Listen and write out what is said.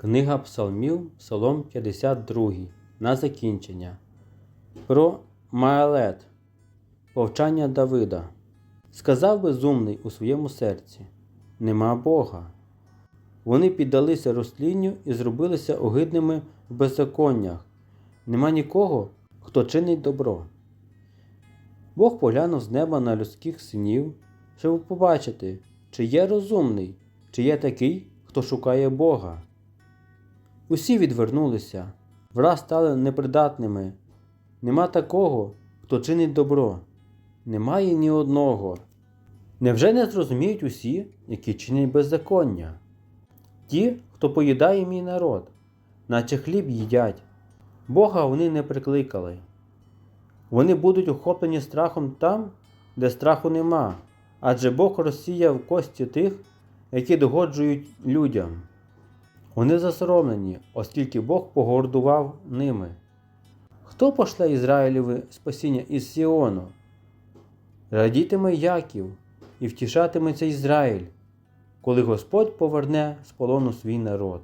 Книга Псалмів, Псалом 52, на закінчення. Про Маелет, повчання Давида. Сказав безумний у своєму серці: Нема Бога. Вони піддалися розтлінню і зробилися огидними в беззаконнях. Нема нікого, хто чинить добро. Бог поглянув з неба на людських синів, щоб побачити, чи є розумний, чи є такий, хто шукає Бога. Усі відвернулися, враз стали непридатними. Нема такого, хто чинить добро. Немає ні одного. Невже не зрозуміють усі, які чинять беззаконня? Ті, хто поїдає мій народ, наче хліб їдять. Бога вони не прикликали. Вони будуть охоплені страхом там, де страху нема, адже Бог розсіяв кості тих, які догоджують людям. Вони засоромлені, оскільки Бог погордував ними. Хто пошле Ізраїлеві спасіння із Сіону? Радітиме Яків і втішатиметься Ізраїль, коли Господь поверне з полону свій народ.